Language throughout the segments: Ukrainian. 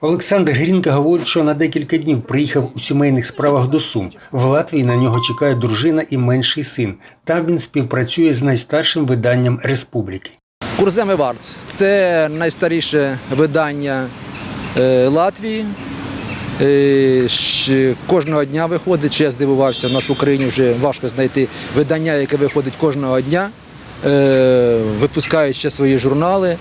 Олександр Грінка говорить, що на декілька днів приїхав у сімейних справах до Сум. В Латвії на нього чекає дружина і менший син. Там він співпрацює з найстаршим виданням республіки. Курземи Варц це найстаріше видання е, Латвії. Е, Кожного дня виходить, чи я здивувався, у нас в Україні вже важко знайти видання, яке виходить кожного дня. Е, Випускають ще свої журнали.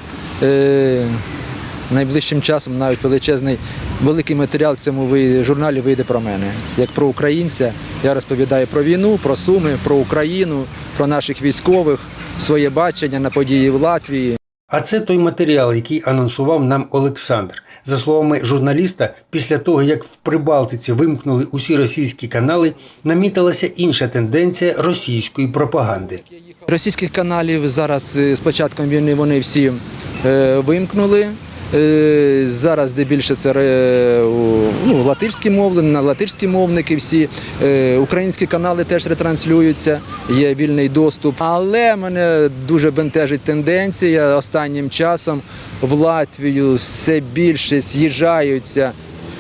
Найближчим часом навіть величезний великий матеріал в цьому журналі вийде про мене. Як про українця, я розповідаю про війну, про Суми, про Україну, про наших військових, своє бачення на події в Латвії. А це той матеріал, який анонсував нам Олександр. За словами журналіста, після того як в Прибалтиці вимкнули усі російські канали, намітилася інша тенденція російської пропаганди. Російських каналів зараз е, з початком війни вони всі е, вимкнули. Е, Зараз здебільше це е, у- ну, латирські мовлення, латирські мовники всі. Е, Українські канали теж ретранслюються, є вільний доступ. Але мене дуже бентежить тенденція останнім часом в Латвію все більше з'їжджаються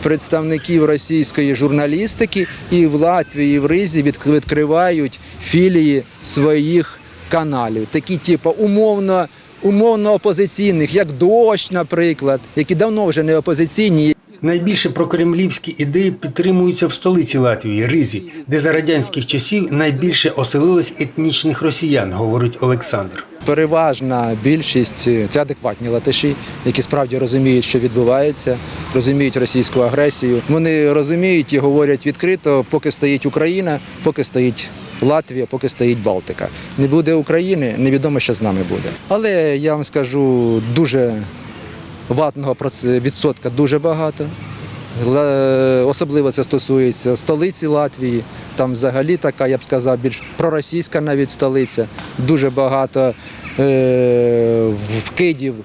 представників російської журналістики і в Латвії, і в Ризі від- відкривають філії своїх каналів, такі типу умовно, умовно опозиційних, як дощ, наприклад, які давно вже не опозиційні. Найбільше прокремлівські ідеї підтримуються в столиці Латвії Ризі, де за радянських часів найбільше оселилось етнічних росіян, говорить Олександр. Переважна більшість це адекватні латиші, які справді розуміють, що відбувається, розуміють російську агресію. Вони розуміють і говорять відкрито, поки стоїть Україна, поки стоїть Латвія, поки стоїть Балтика. Не буде України, невідомо, що з нами буде. Але я вам скажу, дуже ватного відсотка дуже багато. Особливо це стосується столиці Латвії. Там взагалі така, я б сказав, більш проросійська навіть столиця. Дуже багато вкидів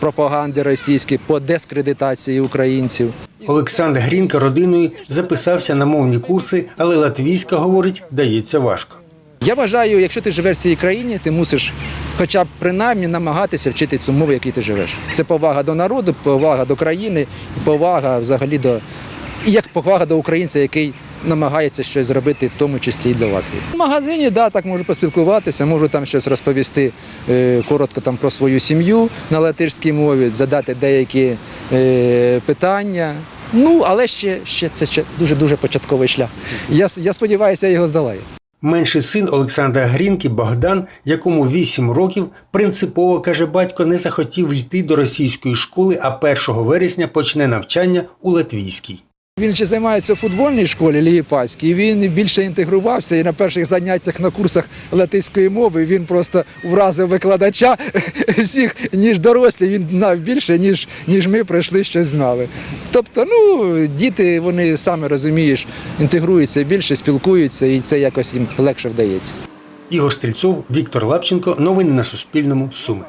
пропаганди російської по дискредитації українців. Олександр Грінка родиною записався на мовні курси, але латвійська, говорить, дається важко. Я вважаю, якщо ти живеш в цій країні, ти мусиш хоча б принаймні намагатися вчити цю мову, в якій ти живеш. Це повага до народу, повага до країни, повага взагалі до і як повага до українця, який намагається щось зробити, в тому числі і для Латвії. В магазині, да, так можу поспілкуватися, можу там щось розповісти е, коротко там про свою сім'ю на латирській мові, задати деякі е, питання. Ну, але ще, ще це ще дуже дуже початковий шлях. Я, я сподіваюся, я його здолаю. Менший син Олександра Грінки Богдан, якому 8 років, принципово каже батько, не захотів йти до російської школи, а 1 вересня почне навчання у латвійській. Він ще займається у футбольній школі Лієпаській. Він більше інтегрувався і на перших заняттях на курсах латиської мови він просто вразив викладача всіх, ніж дорослі. Він знав більше, ніж, ніж ми пройшли щось знали. Тобто, ну, діти, вони саме розумієш, інтегруються більше, спілкуються, і це якось їм легше вдається. Ігор Стрільцов, Віктор Лапченко. Новини на Суспільному. Суми.